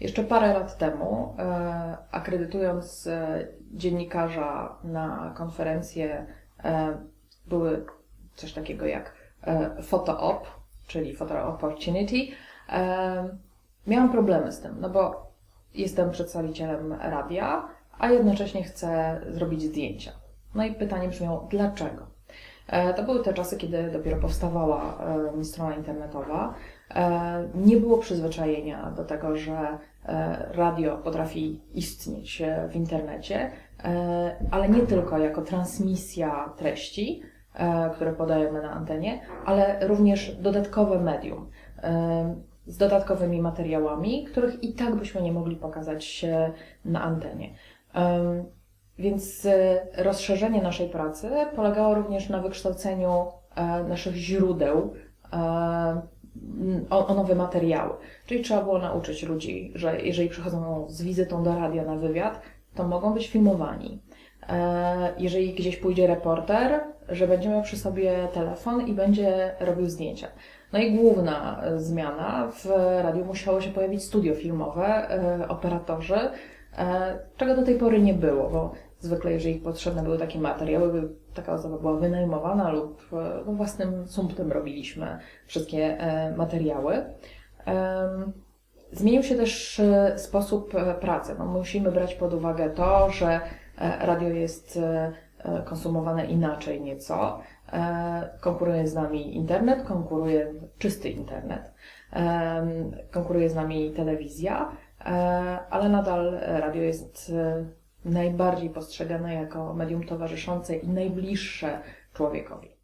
Jeszcze parę lat temu, e, akredytując e, dziennikarza na konferencję, e, były coś takiego jak e, photo op, czyli photo opportunity. Miałam problemy z tym, no bo jestem przedstawicielem radia, a jednocześnie chcę zrobić zdjęcia. No i pytanie brzmiało, dlaczego? E, To były te czasy, kiedy dopiero powstawała e, strona internetowa. E, Nie było przyzwyczajenia do tego, że radio potrafi istnieć w internecie, ale nie tylko jako transmisja treści, które podajemy na antenie, ale również dodatkowe medium z dodatkowymi materiałami, których i tak byśmy nie mogli pokazać na antenie. Więc e, rozszerzenie naszej pracy polegało również na wykształceniu e, naszych źródeł e, o, o nowe materiały. Czyli trzeba było nauczyć ludzi, że jeżeli przychodzą z wizytą do radia na wywiad, to mogą być filmowani. Jeżeli gdzieś pójdzie reporter, że będzie miał przy sobie telefon i będzie robił zdjęcia. No i główna zmiana w radiu musiało się pojawić studio filmowe, operatorzy, czego do tej pory nie było, bo zwykle jeżeli potrzebne były takie materiały, taka osoba była wynajmowana lub e, no, własnym sumptem robiliśmy wszystkie e, materiały. Zmienił się też e, sposób pracy. No, musimy brać pod uwagę to, że radio jest konsumowane inaczej nieco. Konkuruje z nami internet, konkuruje czysty internet, konkuruje z nami telewizja, ale nadal radio jest najbardziej postrzegane jako medium towarzyszące i najbliższe człowiekowi.